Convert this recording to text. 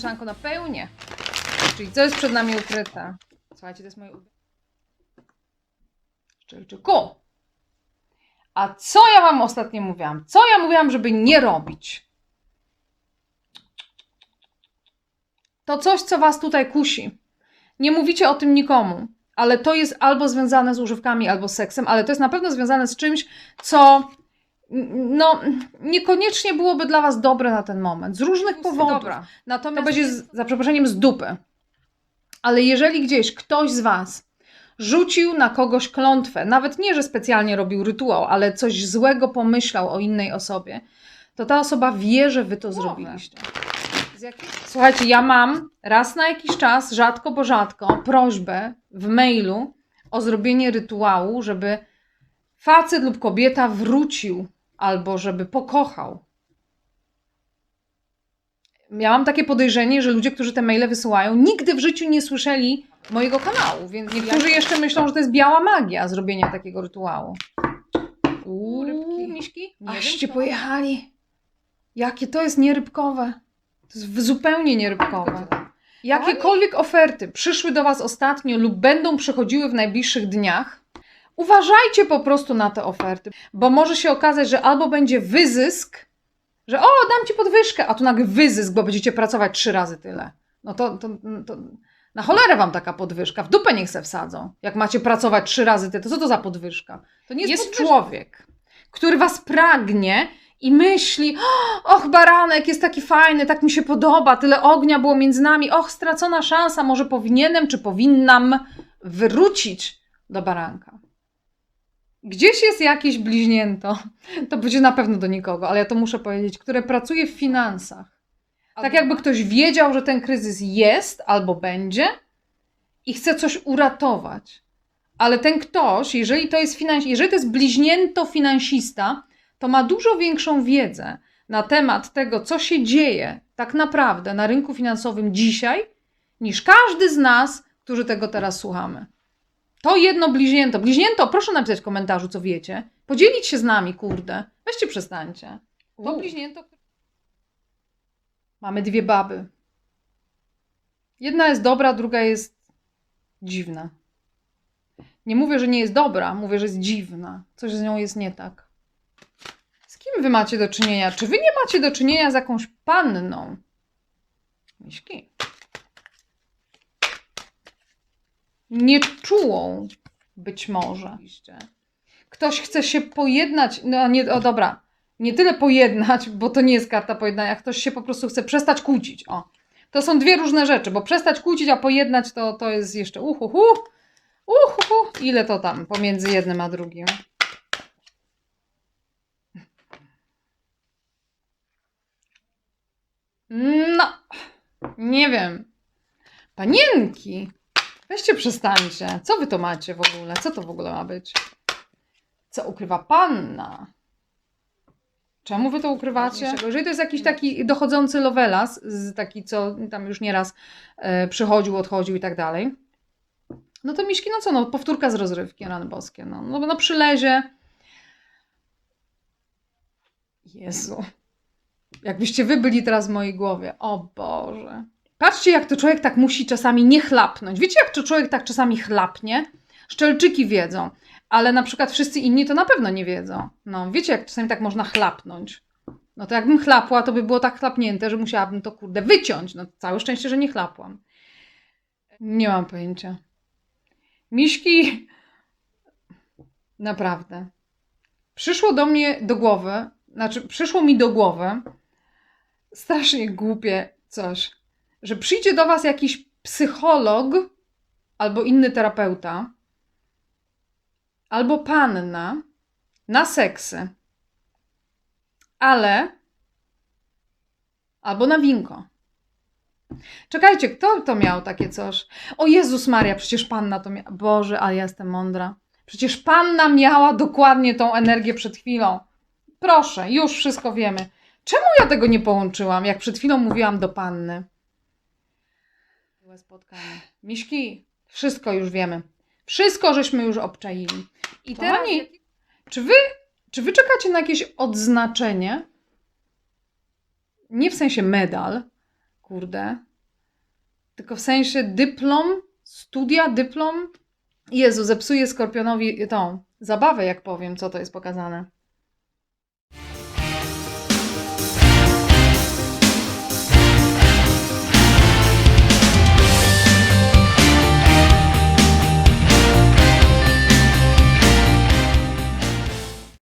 czytanko na pełnię. Czyli co jest przed nami ukryte? Słuchajcie, to jest moje ulubione. Szczelczyku. A co ja wam ostatnio mówiłam? Co ja mówiłam, żeby nie robić? To coś, co was tutaj kusi. Nie mówicie o tym nikomu, ale to jest albo związane z używkami, albo z seksem, ale to jest na pewno związane z czymś, co no, niekoniecznie byłoby dla was dobre na ten moment. Z różnych powodów. Dobra. Natomiast to będzie, z, za przeproszeniem, z dupy. Ale jeżeli gdzieś ktoś z Was rzucił na kogoś klątwę, nawet nie, że specjalnie robił rytuał, ale coś złego pomyślał o innej osobie, to ta osoba wie, że Wy to Głowę. zrobiliście. Słuchajcie, ja mam raz na jakiś czas, rzadko bo rzadko, prośbę w mailu o zrobienie rytuału, żeby facet lub kobieta wrócił albo żeby pokochał. Ja mam takie podejrzenie, że ludzie, którzy te maile wysyłają, nigdy w życiu nie słyszeli mojego kanału, więc niektórzy jeszcze myślą, że to jest biała magia zrobienia takiego rytuału. Uuu, rybki. miśki? Nie Aście wiem, co. pojechali. Jakie to jest nierybkowe. To jest w- zupełnie nierybkowe. Jakiekolwiek oferty przyszły do Was ostatnio lub będą przychodziły w najbliższych dniach, uważajcie po prostu na te oferty, bo może się okazać, że albo będzie wyzysk, że o, dam Ci podwyżkę, a tu nagle wyzysk, bo będziecie pracować trzy razy tyle. No to, to, to na cholerę Wam taka podwyżka, w dupę niech se wsadzą. Jak macie pracować trzy razy tyle, to co to za podwyżka? To nie jest, Jest człowiek, który Was pragnie i myśli, och, baranek jest taki fajny, tak mi się podoba, tyle ognia było między nami, och, stracona szansa, może powinienem czy powinnam wrócić do baranka. Gdzieś jest jakieś bliźnięto, to będzie na pewno do nikogo, ale ja to muszę powiedzieć, które pracuje w finansach. Tak jakby ktoś wiedział, że ten kryzys jest albo będzie i chce coś uratować. Ale ten ktoś, jeżeli to jest finans, jeżeli to jest bliźnięto finansista, to ma dużo większą wiedzę na temat tego, co się dzieje tak naprawdę na rynku finansowym dzisiaj, niż każdy z nas, którzy tego teraz słuchamy. To jedno bliźnięto. Bliźnięto, proszę napisać w komentarzu, co wiecie. Podzielić się z nami, kurde. Weźcie przestańcie. To bliźnięto. Mamy dwie baby. Jedna jest dobra, druga jest dziwna. Nie mówię, że nie jest dobra, mówię, że jest dziwna. Coś z nią jest nie tak. Z kim wy macie do czynienia? Czy wy nie macie do czynienia z jakąś panną? Miśki. Nieczułą być może. Ktoś chce się pojednać, no nie, o dobra, nie tyle pojednać, bo to nie jest karta pojednania, ktoś się po prostu chce przestać kłócić, o. To są dwie różne rzeczy, bo przestać kłócić, a pojednać to, to jest jeszcze uhuhu, uhuhu, ile to tam pomiędzy jednym a drugim. No, nie wiem. Panienki, weźcie przestańcie. Co wy to macie w ogóle? Co to w ogóle ma być? Co ukrywa panna? Czemu wy to ukrywacie? Jeżeli to jest jakiś taki dochodzący lovelas, z taki, co tam już nieraz e, przychodził, odchodził i tak dalej, no to Miśki, no co, no powtórka z rozrywki, rany boskie, no, no, no przylezie. Jezu. Jakbyście wy byli teraz w mojej głowie. O Boże. Patrzcie, jak to człowiek tak musi czasami nie chlapnąć. Wiecie, jak to człowiek tak czasami chlapnie? Szczelczyki wiedzą, ale na przykład wszyscy inni to na pewno nie wiedzą. No, wiecie, jak czasami tak można chlapnąć. No to jakbym chlapła, to by było tak chlapnięte, że musiałabym to kurde wyciąć. No całe szczęście, że nie chlapłam. Nie mam pojęcia. Miśki, naprawdę. Przyszło do mnie do głowy, znaczy przyszło mi do głowy strasznie głupie coś, że przyjdzie do was jakiś psycholog albo inny terapeuta, albo panna na seksy, ale albo na winko. Czekajcie, kto to miał takie coś? O Jezus Maria, przecież panna to miała. Boże, ale ja jestem mądra. Przecież panna miała dokładnie tą energię przed chwilą. Proszę, już wszystko wiemy. Czemu ja tego nie połączyłam, jak przed chwilą mówiłam do panny? Miłe spotkanie. Miśki, wszystko już wiemy. Wszystko żeśmy już obczaili. I teraz, Kochani, czy wy, czy wy czekacie na jakieś odznaczenie? Nie w sensie medal, kurde, tylko w sensie dyplom, studia, dyplom. Jezu, zepsuje Skorpionowi tą zabawę, jak powiem, co to jest pokazane.